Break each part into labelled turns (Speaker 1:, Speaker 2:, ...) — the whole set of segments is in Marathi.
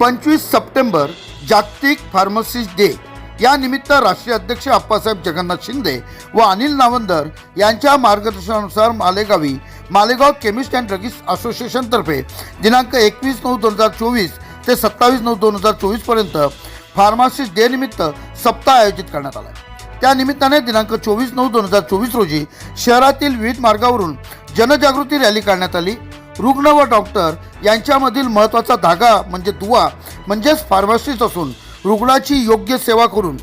Speaker 1: पंचवीस सप्टेंबर जागतिक फार्मसिस्ट डे या निमित्त राष्ट्रीय अध्यक्ष आप्पासाहेब जगन्नाथ शिंदे व अनिल नावंदर यांच्या मार्गदर्शनानुसार मालेगावी मालेगाव केमिस्ट अँड ड्रगिस्ट असोसिएशनतर्फे दिनांक एकवीस नऊ दोन हजार चोवीस ते सत्तावीस नऊ दोन हजार चोवीसपर्यंत फार्मासिस्ट डे निमित्त सप्ताह आयोजित करण्यात आला त्या निमित्ताने दिनांक चोवीस नऊ दोन हजार चोवीस रोजी शहरातील विविध मार्गावरून जनजागृती रॅली काढण्यात आली रुग्ण व डॉक्टर यांच्यामधील महत्त्वाचा धागा म्हणजे दुवा म्हणजेच फार्मसिस्ट असून रुग्णाची योग्य सेवा करून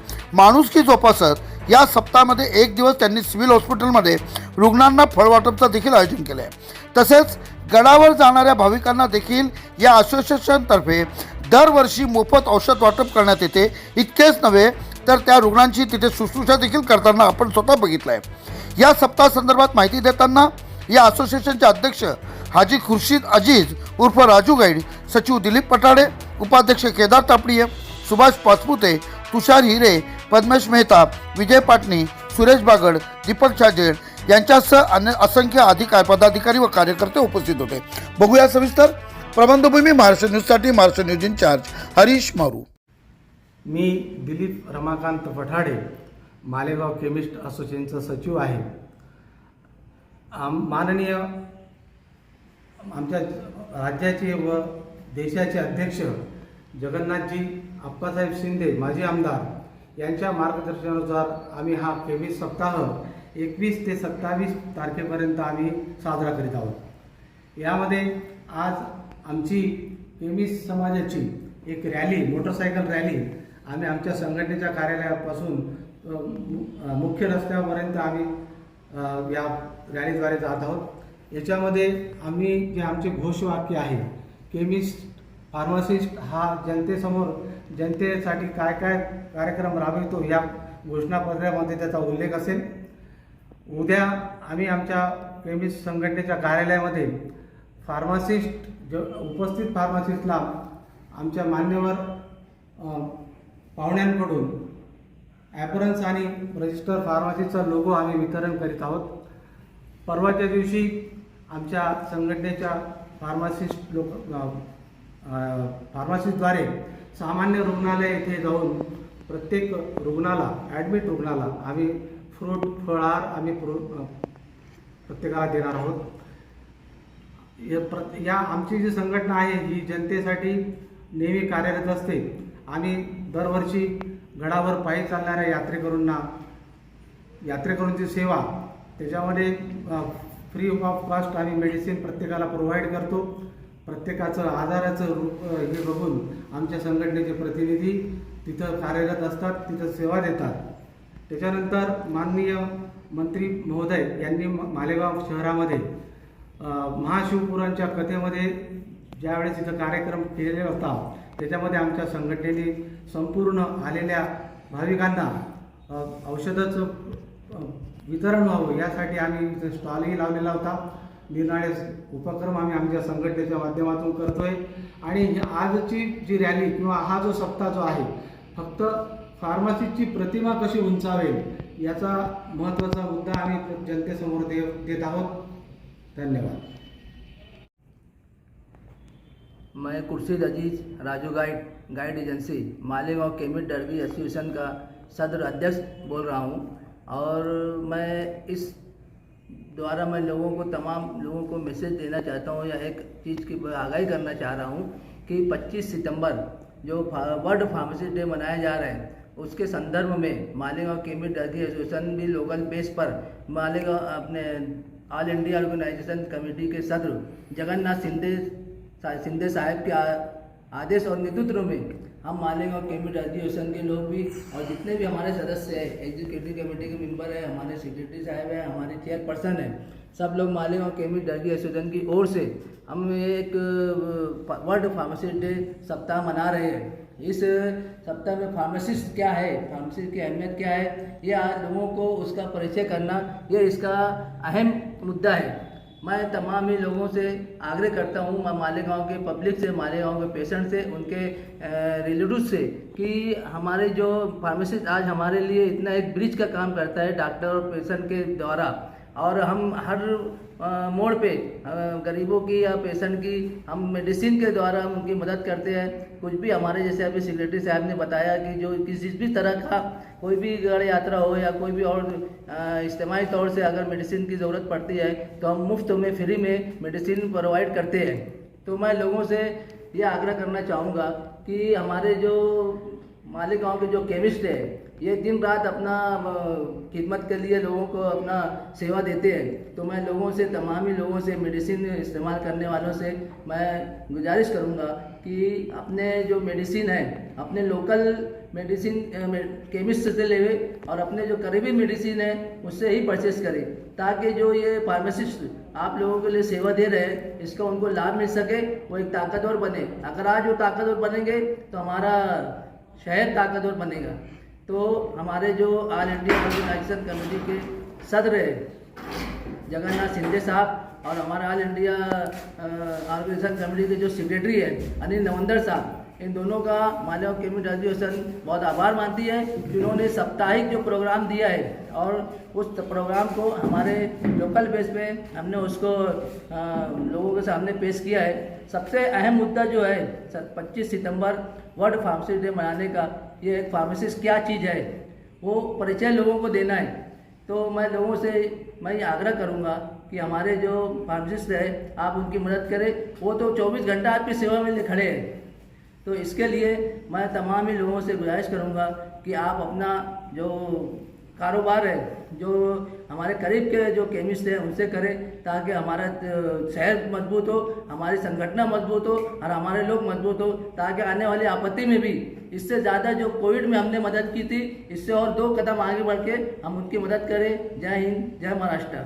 Speaker 1: की जोपासत या सप्ताहामध्ये एक दिवस त्यांनी सिव्हिल हॉस्पिटलमध्ये रुग्णांना फळवाटपचं देखील आयोजन केलं आहे तसेच गडावर जाणाऱ्या भाविकांना देखील या असोसिएशनतर्फे दरवर्षी मोफत औषध वाटप करण्यात येते इतकेच नव्हे तर त्या रुग्णांची तिथे शुश्रूषा देखील करताना आपण स्वतः बघितलं आहे या सप्ताहासंदर्भात माहिती देताना या असोसिएशनचे अध्यक्ष हाजी खुर्शीद अजीज उर्फ राजू गाईड सचिव दिलीप पटाडे उपाध्यक्ष केदार तापडिये सुभाष पाचपुते तुषार हिरे पद्मेश मेहता विजय पाटनी सुरेश बागड दीपक छाजेड यांच्यासह अन्य असंख्य अधिकार पदाधिकारी व कार्यकर्ते उपस्थित होते बघूया सविस्तर प्रबंधभूमी महाराष्ट्र न्यूजसाठी महाराष्ट्र न्यूज इन्चार्ज हरीश मारू
Speaker 2: मी दिलीप रमाकांत पठाडे मालेगाव केमिस्ट असोसिएशनचा सचिव आहे माननीय आमच्या राज्याचे व देशाचे अध्यक्ष जगन्नाथजी आप्पासाहेब शिंदे माजी आमदार यांच्या मार्गदर्शनानुसार आम्ही हा केवीस सप्ताह एकवीस ते सत्तावीस तारखेपर्यंत आम्ही साजरा करीत आहोत यामध्ये आज आमची केमिस समाजाची एक रॅली मोटरसायकल रॅली आम्ही आमच्या संघटनेच्या कार्यालयापासून मुख्य रस्त्यापर्यंत आम्ही या रॅलीद्वारे जात आहोत याच्यामध्ये आम्ही जे आमचे घोषवाक्य आहे केमिस्ट फार्मासिस्ट हा जनतेसमोर जनतेसाठी काय काय कार्यक्रम राबवितो या घोषणापत्रामध्ये त्याचा उल्लेख असेल उद्या आम्ही आमच्या केमिस्ट संघटनेच्या कार्यालयामध्ये फार्मासिस्ट ज उपस्थित फार्मासिस्टला आमच्या मान्यवर पाहुण्यांकडून ॲपरन्स आणि रजिस्टर फार्मासीचा लोगो आम्ही वितरण करीत आहोत परवाच्या दिवशी आमच्या संघटनेच्या फार्मासिस्ट लोक फार्मासिस्टद्वारे सामान्य रुग्णालय येथे जाऊन प्रत्येक रुग्णाला ॲडमिट रुग्णाला आम्ही फ्रूट फळार आम्ही प्रो प्रत्येकाला देणार आहोत प्र या आमची जी संघटना आहे ही जनतेसाठी नेहमी कार्यरत असते आम्ही दरवर्षी गडावर पायी चालणाऱ्या यात्रेकरूंना यात्रेकरूंची सेवा त्याच्यामध्ये फ्री ऑफ कॉस्ट आम्ही मेडिसिन प्रत्येकाला प्रोव्हाइड करतो प्रत्येकाचं आजाराचं रूप हे बघून आमच्या संघटनेचे प्रतिनिधी तिथं कार्यरत असतात तिथं सेवा देतात त्याच्यानंतर माननीय मंत्री महोदय यांनी मालेगाव शहरामध्ये महाशिवपुरांच्या कथेमध्ये ज्यावेळेस इथं कार्यक्रम केलेला होता त्याच्यामध्ये आमच्या संघटनेने संपूर्ण आलेल्या भाविकांना औषधाचं वितरण व्हावं यासाठी आम्ही इथे स्टॉलही लावलेला होता निर्णय उपक्रम आम्ही आमच्या संघटनेच्या माध्यमातून करतोय आणि आजची जी रॅली किंवा हा जो सप्ताह जो आहे फक्त फार्मसीची प्रतिमा कशी उंचावेल याचा महत्त्वाचा मुद्दा आम्ही जनतेसमोर दे देत आहोत धन्यवाद
Speaker 3: मैं कुर्सी Aziz Raju guide guide agency Malegaon chemist derby association का सदर अध्यक्ष बोल रहा हूँ और मैं इस द्वारा मैं लोगों को तमाम लोगों को मैसेज देना चाहता हूँ या एक चीज़ की आगाही करना चाह रहा हूँ कि 25 सितंबर जो वर्ल्ड फार्मेसी डे मनाया जा रहा है उसके संदर्भ में मालेगांव केमी डी एसोसिएशन भी लोकल बेस पर मालेगांव अपने ऑल इंडिया ऑर्गेनाइजेशन कमेटी के सदर जगन्नाथ सिंधे सिंधे साहब के आदेश और नेतृत्व में हम मालिक और कैबिनेट राज्य के लोग भी और जितने भी हमारे सदस्य हैं एग्जीक्यूटिव कमेटी के मेंबर हैं हमारे सेक्रेटरी साहब हैं हमारे चेयरपर्सन हैं सब लोग मालिक और कैबिनेट राज्य एसोसिएशन की ओर से हम एक वर्ल्ड फार्मेसी डे सप्ताह मना रहे हैं इस सप्ताह में फार्मासिस्ट क्या है फार्मासिस्ट की अहमियत क्या है ये लोगों को उसका परिचय करना ये इसका अहम मुद्दा है मैं तमाम ही लोगों से आग्रह करता हूँ मैं मालेगाँव के पब्लिक से मालेगाँव के पेशेंट से उनके रिलेटिव से कि हमारे जो फार्मेसिस्ट आज हमारे लिए इतना एक ब्रिज का काम करता है डॉक्टर और पेशेंट के द्वारा और हम हर मोड़ पे गरीबों की या पेशेंट की हम मेडिसिन के द्वारा हम उनकी मदद करते हैं कुछ भी हमारे जैसे अभी सेक्रेटरी साहब ने बताया कि जो किसी भी तरह का कोई भी गढ़ यात्रा हो या कोई भी और इज्तमी तौर से अगर मेडिसिन की ज़रूरत पड़ती है तो हम मुफ्त में फ्री में मेडिसिन प्रोवाइड करते हैं तो मैं लोगों से ये आग्रह करना चाहूँगा कि हमारे जो मालेगांव के जो केमिस्ट है ये दिन रात अपना खिदमत के लिए लोगों को अपना सेवा देते हैं तो मैं लोगों से तमाम ही लोगों से मेडिसिन इस्तेमाल करने वालों से मैं गुजारिश करूँगा कि अपने जो मेडिसिन है अपने लोकल मेडिसिन केमिस्ट से ले और अपने जो करीबी मेडिसिन है उससे ही परचेस करें ताकि जो ये फार्मासिस्ट आप लोगों के लिए सेवा दे रहे हैं इसका उनको लाभ मिल सके वो एक ताकतवर बने अगर आज वो ताकतवर बनेंगे तो हमारा शहर ताकतवर बनेगा तो हमारे जो ऑल इंडिया ऑर्गेनाइजेशन कमेटी के सदर है जगन्नाथ शिंदे साहब और हमारे ऑल इंडिया ऑर्गेनाइजेशन कमेटी के जो सेक्रेटरी है अनिल नवंदर साहब इन दोनों का मान्य कम्युनिटी एसोसिएशन बहुत आभार मानती है कि उन्होंने साप्ताहिक जो प्रोग्राम दिया है और उस प्रोग्राम को हमारे लोकल बेस पे हमने उसको आ, लोगों के सामने पेश किया है सबसे अहम मुद्दा जो है 25 सितंबर वर्ल्ड फार्मेसी डे मनाने का ये एक फार्मेसिस्ट क्या चीज़ है वो परिचय लोगों को देना है तो मैं लोगों से मैं ये आग्रह करूँगा कि हमारे जो फार्मेसिस्ट है आप उनकी मदद करें वो तो 24 घंटा आपकी सेवा में खड़े हैं तो इसके लिए मैं तमाम ही लोगों से गुजारिश करूँगा कि आप अपना जो कारोबार है जो हमारे करीब के जो केमिस्ट हैं उनसे करें ताकि हमारा शहर मजबूत हो हमारी संगठना मजबूत हो और हमारे लोग मजबूत हो ताकि आने वाली आपत्ति में भी इससे ज़्यादा जो कोविड में हमने मदद की थी इससे और दो कदम आगे बढ़ के हम उनकी मदद करें जय हिंद जय महाराष्ट्र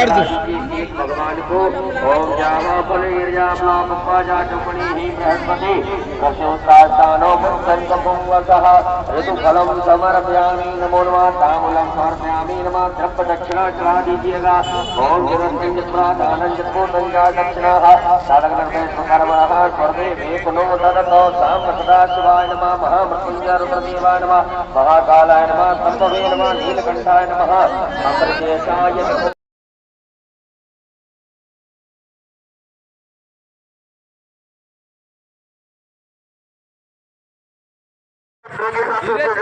Speaker 4: भगवान को ओम जावा बलिर्जापणी बृहस्पति कश्योत्तानो मुखंकपुंवसः ऋतुफलम समर्पयामी नमो नमः समर्पयामी नमः द्रव्य दक्षिणा चढ़ा दीजिएगा ओम जगन्निंद प्रात आनंद को संजा दक्षिणा साधक नर्मय सुकर्मणः स्वर्गे वेकुनो तदतो साम सदा शिवाय नमः महामृत्युंजय रुद्रदेवाय नमः महाकालाय नमः संभवे नमः नीलकंठाय नमः अमृतेशाय नमः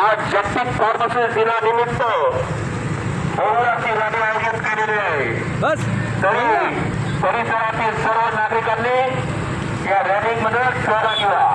Speaker 5: आज जागतिक फार्मसी दिनानिमित्त निमित्त रॅली आयोजित केलेली तरी परिसरातील सर्व नागरिकांनी या रॅलीमध्ये